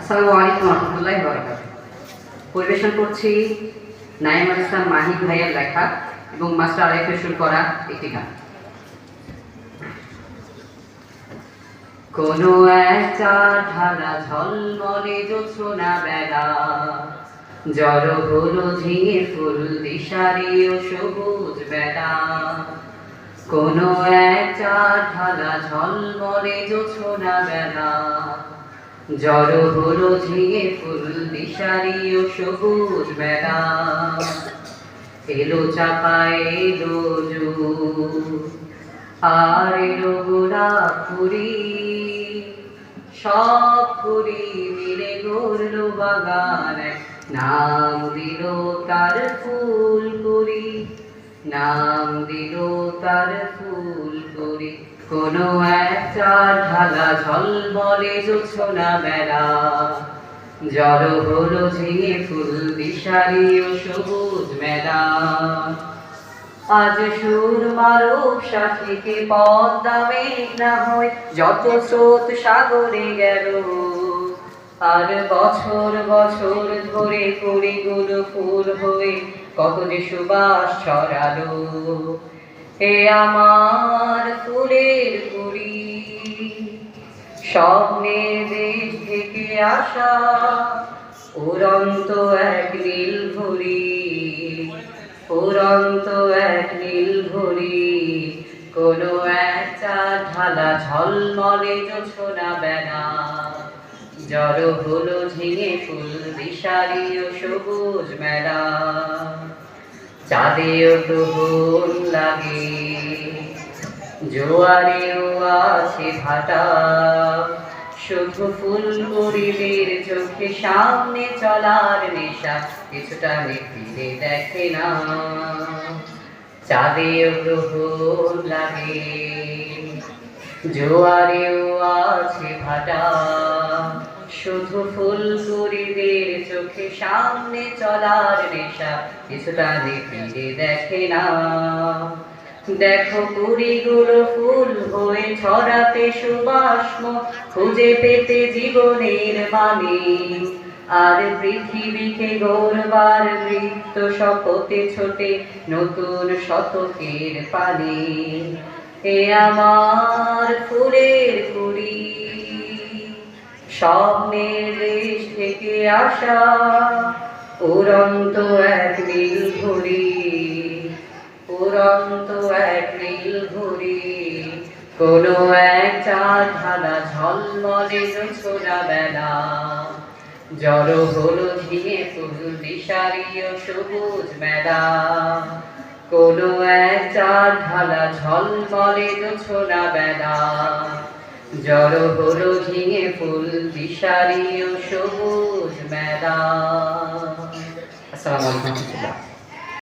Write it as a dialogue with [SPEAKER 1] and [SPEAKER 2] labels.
[SPEAKER 1] আসসালামু আলাইকুম রহমতুল্লাহ বরকাত পরিবেশন করছি নাইম ইসলাম মাহিদ ভাইয়ের লেখা এবং মাস্টার আরিফ করা একটি গান। কোনো একটা ঢালা ঝলমলে জোছনা বেলা, জড় হলো ঝিঙে ফুল দিশারি ও সবুজ বেলা। কোনো একটা ঢালা ঝলমলে জোছনা বেলা জড় হলো ঝিঙে ফুল, দিশারি ও সবুজ বেলা এলো চাপায় এলো আর এলো পুরি সব পুরি মিলে গড়লো বাগান। নাম দিল তার ফুল করি নাম দিল তার ফুল করি কোনো একটা ঢালা ঝলমলে জোছনা বেলা জড় হলো ঝিঙে ফুল দিশারি ও সবুজ মেলা। আজ সুর মারুপ সাথীকে পদ্মা না হয়, যত স্রোত সাগরে গেল। আর বছর বছর ধরে কুড়িগুলো ফুল হয়ে কত যে সুবাস ছড়ালো। হে আমার ফুলের কুড়ি স্বপ্নের দেশ থেকে আসা উড়ন্ত এক নীল ঘড়ি, উড়ন্ত এক নীল ঘড়ি। কোনো একটা ঢালা ঝলমলে জোছনা বেলা জড় হলো ঝিঙে ফুল দিশারি ও সবুজ মেলা। চাঁদেও তো লাগে, জোয়ারেও আছে ভাটা। শুধু ফুল পরিবের চোখে সামনে চলার নেশা, কিছুটা ফিরে দেখে না। চাঁদেও গ্রহণ লাগে, জোয়ারেও আছে ভাটা। শুধু ফুল পরিবের চোখে সামনে চলার নেশা, কিছুটা ফিরে দেখে না। দেখো কুড়িগুলো ফুল হয়ে ছড়াতে সুবাষ্ম, খুঁজে পেতে জীবনের মানে আর পৃথিবীকে গৌরবার বৃত্ত শপথে ছোটে নতুন শতকের পানে এ আমার ফুলের কুড়ি। স্বপ্নের দেশ থেকে আসা উড়ন্ত এক নীল ঘড়ি, উড়ন্ত এক নীল ঘড়ি, কোনো এক চাঁদ ঢালা ঝলমলে ছোড়া বেলা। জড় হলো ঝিঙে ফুল দিশারি সবুজ মেলা। কোনো এক চাঁদ ঢালা ঝলমলে ছোড়া বেলা। জড় হল ঝিঙে ফুল দিশারি ও সবুজ মেলা। আসসালামু আলাইকুম।